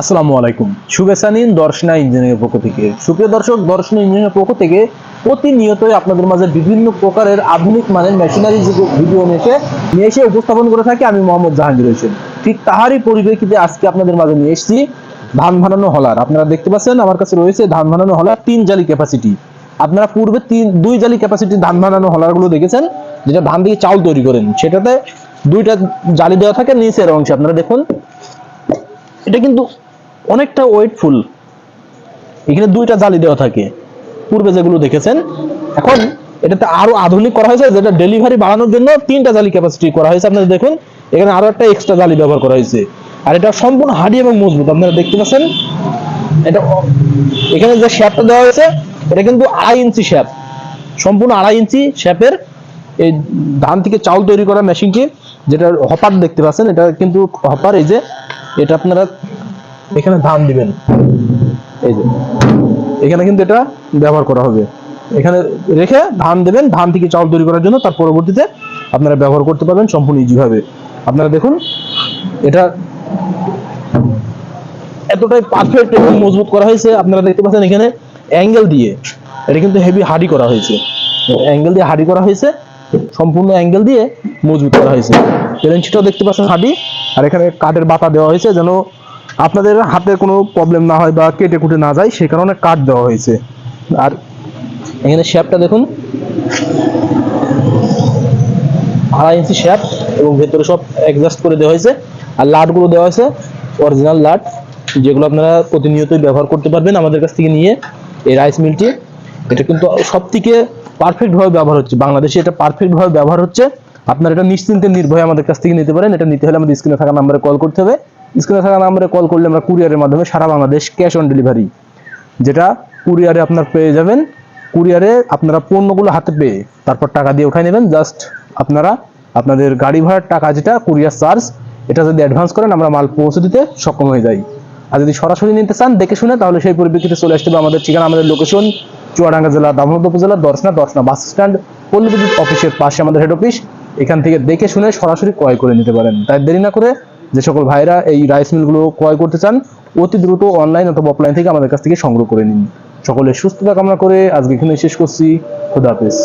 আসসালামু আলাইকুম। শুভেচ্ছা নিন দর্শনা ইঞ্জিনিয়ারের পক্ষ থেকে। সুপ্রিয় দর্শক, দর্শনা ইঞ্জিনিয়ারের পক্ষ থেকে প্রতিনিয়তই আপনাদের মাঝে বিভিন্ন প্রকারের আধুনিক মানের মেশিনারি ভিডিও নিয়ে নিয়ে এসে উপস্থাপন করে থাকি। আমি মোহাম্মদ জাহাঙ্গীর হোসেন। ঠিক তাহারই পরিপ্রেক্ষিতে আজকে আপনাদের মাঝে নিয়ে এসেছি ধান ভানানো হলার। আপনারা দেখতে পাচ্ছেন, আমার কাছে রয়েছে ধান ভানানো হলার তিন জালি ক্যাপাসিটি আপনারা পূর্বে তিন দুই জালি ক্যাপাসিটি ধান ভানানো হলারগুলো দেখেছেন, যেটা ধান থেকে চাউল তৈরি করেন। সেটাতে দুইটা জালি দেওয়া থাকে, নিচের অংশে। আপনারা দেখুন এটা কিন্তু অনেকটা ওয়েটফুল। এখানে দুইটা জালি দেওয়া থাকে। পূর্বে যেগুলো দেখেছেন, এখন এটাতে আরও আধুনিক করা হয়েছে, যেটা ডেলিভারি বাড়ানোর জন্য তিনটা জালি ক্যাপাসিটি করা হয়েছে। আপনারা দেখুন, এখানে আরও একটা এক্সট্রা জালি ব্যবহার করা হয়েছে। আর এটা সম্পূর্ণ হাডি এবং মজবুত, আপনারা দেখতে পাচ্ছেন। এটা এখানে যে শ্যাপটা দেওয়া হয়েছে, এটা কিন্তু আড়াই ইঞ্চি শ্যাপ সম্পূর্ণ আড়াই ইঞ্চি শ্যাপের এই ধান থেকে চাউল তৈরি করা মেশিনটি যেটা হপার দেখতে পাচ্ছেন, এটা কিন্তু হপার, এই যে এটা আপনারা এখানে ধান দিবেন। এই যে এখানে কিন্তু এটা ব্যবহার করা হবে। এখানে রেখে ধান দেবেন, ধান থেকে চাউল তৈরি করার জন্য, তার পরবর্তীতে আপনারা ব্যবহার করতে পারবেন সম্পূর্ণ ইজি ভাবে আপনারা দেখুন, এটা এতটাই পারফেক্ট এবং মজবুত করা হয়েছে। আপনারা দেখতে পাচ্ছেন এখানে অ্যাঙ্গেল দিয়ে, এটা কিন্তু হেভি হাডি করা হয়েছে। অ্যাঙ্গেল দিয়ে হাডি করা হয়েছে। সম্পূর্ণ অ্যাঙ্গেল দিয়ে মজবুত করা হয়েছে। পেরেন্সিটাও দেখতে পাচ্ছেন হাডি আর এখানে কাঠের বাতা দেওয়া হয়েছে যেন আপনাদের হাতে কোনো প্রবলেম না হয় বা কেটে কুটে না যায়, সেই কারণে কাঠ দেওয়া হয়েছে। আর এখানে শেপটা দেখুন। আড়াই ইঞ্চি শ্যাপ এবং ভেতরে সব অ্যাডজাস্ট করে দেওয়া হয়েছে। আর লাটগুলো দেওয়া হয়েছে অরিজিনাল লাট, যেগুলো আপনারা প্রতিনিয়তই ব্যবহার করতে পারবেন আমাদের কাছ থেকে নিয়ে এই রাইস মিলটি এটা কিন্তু সব থেকে পারফেক্টভাবে ব্যবহার হচ্ছে। বাংলাদেশে এটা পারফেক্টভাবে ব্যবহার হচ্ছে। আপনারা এটা নিশ্চিন্তে নির্ভয়ে আমাদের কাছ থেকে নিতে পারেন। এটা নিতে হলে আমাদের স্ক্রিনে থাকা নাম্বারে কল করতে হবে। স্ক্রিনে থাকা নাম্বারে কল করলে আমরা কুরিয়ারের মাধ্যমে সারা বাংলাদেশ ক্যাশ অন ডেলিভারি, যেটা কুরিয়ারে আপনার পেয়ে যাবেন। কুরিয়ারে আপনারা পণ্যগুলো হাতে পেয়ে তারপর টাকা দিয়ে উঠাই নেবেন। জাস্ট আপনারা, আপনাদের গাড়ি ভাড়ার টাকা যেটা কুরিয়ার চার্জ, এটা যদি অ্যাডভান্স করেন, আমরা মাল পৌঁছে দিতে সক্ষম হয়ে যাই। আর যদি সরাসরি নিতে চান, দেখে শুনে, তাহলে সেই পরিপ্রেক্ষিতে চলে আসতে হবে আমাদের ঠিকানা, আমাদের লোকেশন চুয়াডাঙ্গা জেলা, দামোদর উপজেলা, দর্শনা দর্শনা বাস স্ট্যান্ড পল্লী বিদ্যুৎ অফিসের পাশে আমাদের হেড অফিস এখান থেকে দেখে শুনে সরাসরি ক্রয় করে নিতে পারেন। তাই দেরি না করে যে সকল ভাইরা এই রাইস মিলগুলো ক্রয় করতে চান, অতি দ্রুত অনলাইন অথবা অফলাইন থেকে আমাদের কাছ থেকে সংগ্রহ করে নিন। সকলের সুস্থতা কামনা করে আজকে এখানে শেষ করছি। খুদা হাফেজ।